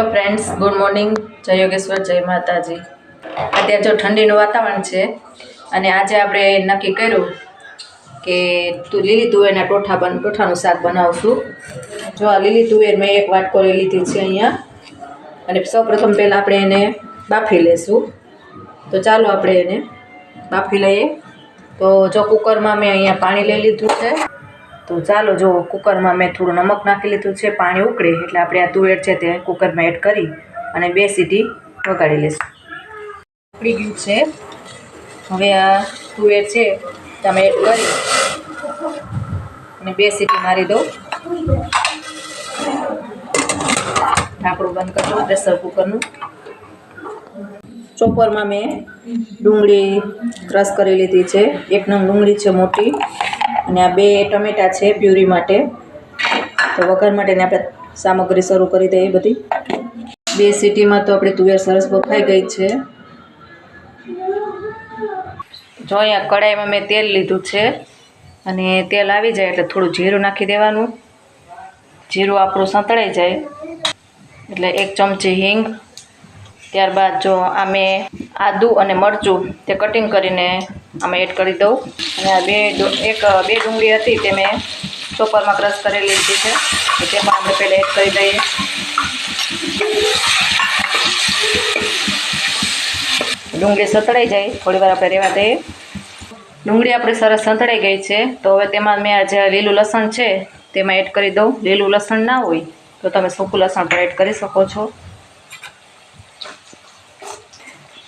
Hello friends, good morning. જય યોગેશ્વર, જય માતાજી. અત્યારે જો ઠંડીનું વાતાવરણ છે, અને આજે આપણે નક્કી કર્યું કે તું લીલી તુવેરના ટોઠા બન, ટોઠાનું શાક બનાવશું. જો આ લીલી તુવેર મેં એક વાટકો લઈ લીધી છે અહીંયા. અને સૌપ્રથમ પહેલાં આપણે એને બાફી લેશું. તો ચાલો આપણે એને બાફી લઈએ. તો જો કુકરમાં મેં અહીંયા પાણી લઈ લીધું છે. તો ચાલો જો કુકરમાં મેં થોડું નમક નાખી લીધું છે, પાણી ઉકળે, એટલે આપણે આ તુવેર છે તે કુકરમાં એડ કરી અને બે સીટી વગાડી લઈશું ઉકળી ગયું છે. હવે આ તુવેર છે તમે એડ કરી અને બે સીટી મારી દો ઢાંકણું બંધ કરી પ્રેશર કુકરનું. ચોપરમાં મેં ડુંગળી ક્રશ કરી લીધી છે. એક નંગ ડુંગળી છે મોટી. અને આ બે ટમેટાં છે પ્યુરી માટે. તો વઘાર માટેની આપણે સામગ્રી શરૂ કરી દઈએ બધી. બે સિટીમાં તો આપણી તુવેર સરસ બફાઈ ગઈ છે. જો અહીંયા કડાઈમાં મેં તેલ લીધું છે. અને તેલ આવી જાય એટલે થોડું જીરું નાખી દેવાનું. જીરું આપણું સંતળાઈ જાય. એટલે એક ચમચી હિંગ. ત્યારબાદ જો આ મેં આદું અને મરચું તે કટિંગ કરીને આમાં એડ કરી દઉં. અને આ બે એક બે ડુંગળી હતી તે મેં ચોપરમાં ક્રશ કરેલી લીધી છે. તો પણ આપણે પહેલાં એડ કરી દઈએ. ડુંગળી સતળાઈ જાય. થોડી વાર આપણે રહેવા દઈએ. ડુંગળી આપણી સરસ સંતળાઈ ગઈ છે. તો હવે તેમાં મેં આ જે લીલું લસણ છે, તેમાં એડ કરી દઉં. લીલું લસણ ના હોય, તો તમે સૂકું લસણ પણ એડ કરી શકો છો.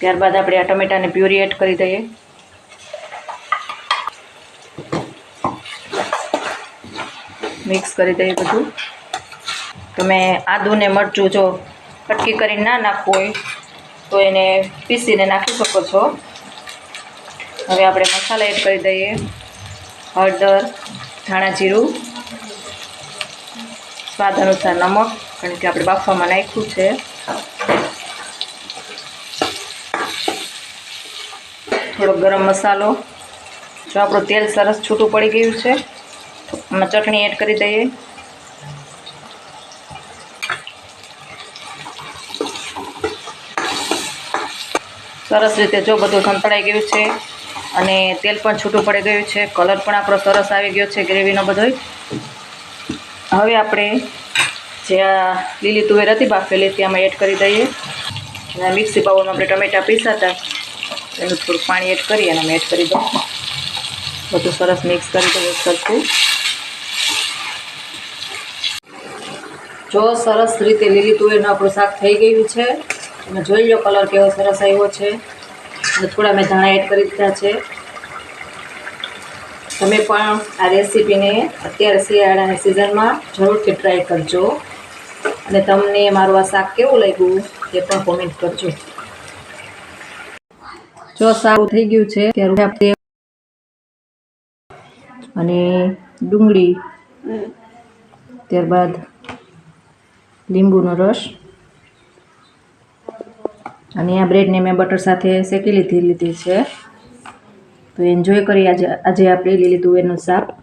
ત્યારબાદ આપણે આ ટમેટાની પ્યુરી એડ કરી દઈએ. મિક્સ કરી દઈએ બધું. તમે આદુને મરચું જો કટકી કરીને ના નાખવું હોય, તો એને પીસીને નાખી શકો છો. હવે આપણે મસાલા એડ કરી દઈએ. હળદર, ધાણા જીરું, સ્વાદ અનુસાર નમક, કારણ કે આપણે બાફવામાં નાખ્યું છે. થોડો ગરમ મસાલો. જો આપણું તેલ સરસ છૂટું પડી ગયું છે એમાં ચટણી એડ કરી દઈએ. સરસ રીતે જો બધું સંતળાઈ ગયું છે અને તેલ પણ છૂટું પડી ગયું છે. કલર પણ આપણો સરસ આવી ગયો છે ગ્રેવીનો બધોય હવે આપણે જે આ લીલી તુવેર હતી બાફેલી તે આમાં એડ કરી દઈએ. અને મિક્સી બાઉલમાં આપણે ટમેટા પીસાતા. એનું થોડું પાણી એડ કરી અને એડ કરી દઉં. બધું સરસ મિક્સ કરી દઈએ સરખું. જો સરસ રીતે લીલી તુવેરનું આપણું શાક થઈ ગયું છે. તમે જોઈ લો કલર કેવો સરસ આવ્યો છે. અને થોડા મેં ધાણા એડ કરી દીધા છે. તમે પણ આ રેસીપીને અત્યારે શિયાળાની સિઝનમાં જરૂરથી ટ્રાય કરજો. અને તમને મારું આ શાક કેવું લાગ્યું તે પણ કોમેન્ટ કરજો. જો સારું થઈ ગયું છે ત્યારે અને ડુંગળી ત્યારબાદ લીંબુનો રસ. અને આ બ્રેડને મેં બટર સાથે શેકી લીધી લીધી છે. તો એન્જોય કરી આજે આજે આપણે લીલી તુવેરનું શાક.